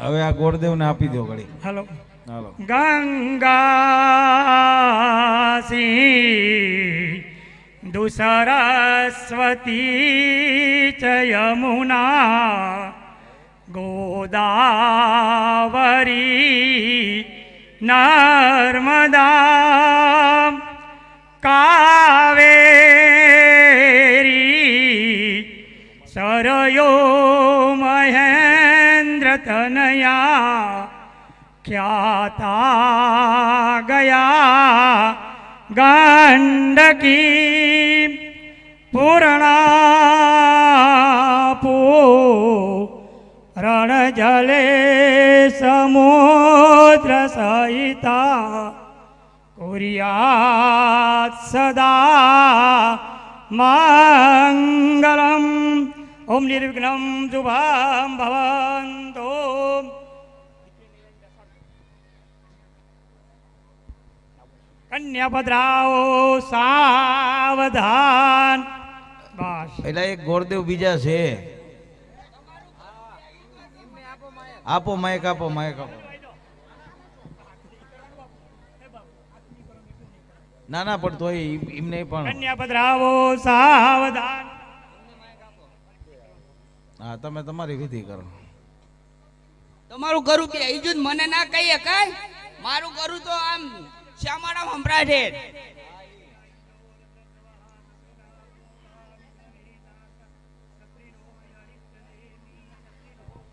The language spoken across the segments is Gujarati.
હવે આ ગોરદેવને આપી દો ઘડી. હાલો. હાલો. ગંગાસી દુસરસ્વતી ચ યમુના ગોદાવરી નર્મદા કાવેરી સરયો તનયા ખ્યાતા ગયા ગંડકી પૂર્ણાપો રણજલે સમુદ્ર સહિતા કુર્યાત સદા મંગલમ ઓમ નિર્વિઘ્નમ શુભમ સાવધાન. બસ. પેલા એક ગોરદેવ બીજા છે. આપો માયક આપો માયક આપો. ના ના પણ તોય એમને પણ પધરાવો સાવધાન. હા તમે તમારી વિધિ કરો. તમારું કરું કે મને ના કહીએ કાઈ? મારું કરું તો આમ શ્યામારામ છે?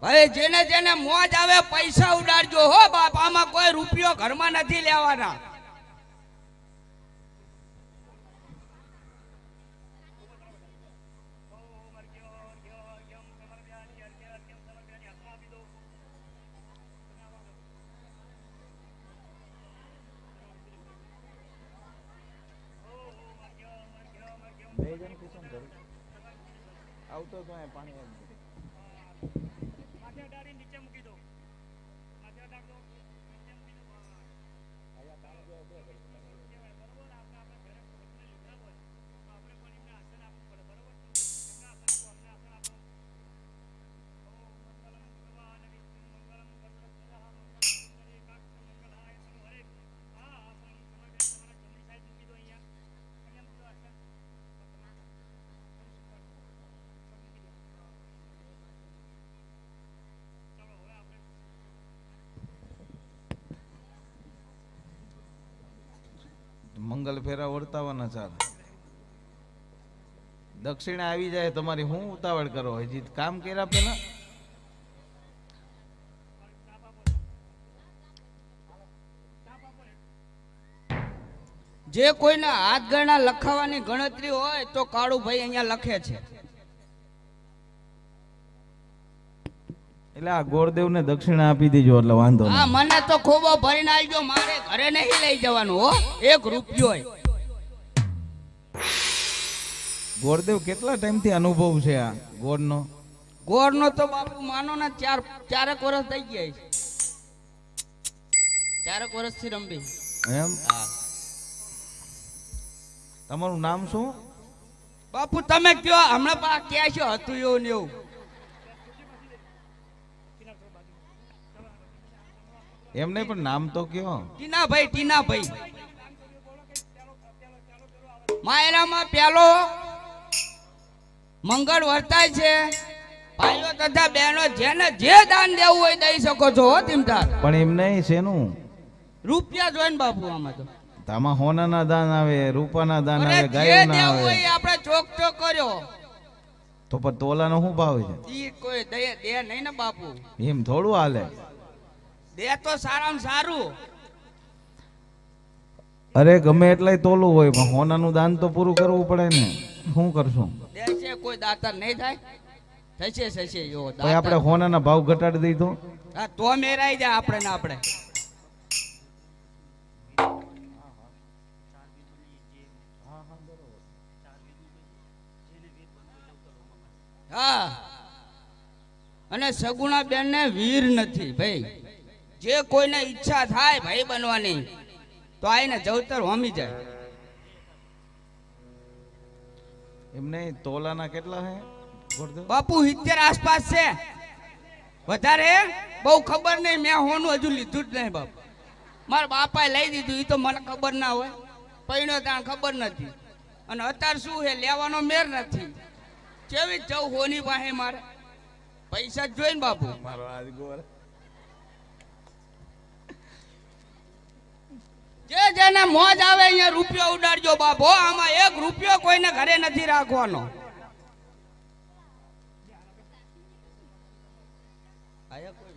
હવે જેને જેને મોજ આવે પૈસા ઉડાડજો હો બાપ. આમાં કોઈ રૂપિયો ઘરમાં નથી લેવાના. આવતો તો પાણી મંગલ ફેરા વર્તાવાના ચાલ. દક્ષિણા આવી જાય તમારી હું ઉતાવળ કરો. હજી કામ કર્યા પેલા જે કોઈના હાથ ગણા લખાવાની ગણતરી હોય તો કાળુભાઈ અહીંયા લખે છે. એટલે આ ગોરદેવને દક્ષિણા આપી દેજો એટલે વાંધો હા મને તો ખોબો ભરીને આવજો મારે ઘરે નહીં લઈ જવાનું હો. એક રૂપિયો ગોરદેવ કેટલા ટાઈમથી અનુભવ છે આ ગોળનો ગોળનો તો બાપુ માનો ને ચાર ચારેક વર્ષ થઈ ગયા છે. ચારેક વર્ષથી રંબી એમ? હા. તમારું નામ શું? બાપુ તમે કયો? હમણાં પા ક્યાં છો હતું એવું ને એવું. એમ નહીં પણ નામ તો કયો? ટીનાભાઈ ટીનાભાઈ. માયરામાં પેલો મંગળ વર્તાય છે. ભાઈઓ તથા બહેનો જેને જે દાન દેવું હોય દઈ શકો છો હો તીમધાર પણ એમ નહીં શેનું? રૂપિયા જોઈને બાપુ આમાં તો. આમાં હોનાના દાન આવે રૂપાના દાન આવે ગાયોના આવે. આપણે ચોક ચોક કર્યો. તો પણ તોલાનો શું ભાવ છે? ઈ કોઈ દે દે નહીં ને બાપુ. એમ થોડું હાલે. દે તો સારામાં સારું. અરે ગમે એટલાય તોલું હોય પણ હોનાનું દાન તો પૂરું કરવું પડે ને. શું કરશું? દે છે કોઈ દાતર નહીં થાય. થશે થશે જો ભાઈ આપણે હોનાના ભાવ ઘટાડી દઈ તો હા તો મેરાઈ જાય આપણે ને આપણે. હા. અને સગુણા બેન ને વીર નથી ભાઈ. જે કોઈને ઈચ્છા થાય ભાઈ બનવાની તો આઈને જવતર હોમી જાય. એમને તોલાના કેટલા હે? બાપુ સિત્તેર આસપાસ છે. વધારે બહુ ખબર નહીં મેં હોનું હજુ લીધું જ નહીં બાપ. મારા બાપાએ લઈ દીધું એ તો મને ખબર ના હોય. પૈણો તાણ ખબર નથી. અને અત્યારે શું છે લેવાનો મેર નથી. કેવી જ જવું હોની પાસે મારે? પૈસા જ જોઈને બાપુ. જે જેને મોજ આવે અહીંયા રૂપિયો ઉડાડજો બાપો. આમાં એક રૂપિયો કોઈને ઘરે નથી રાખવાનો. આયા કોઈ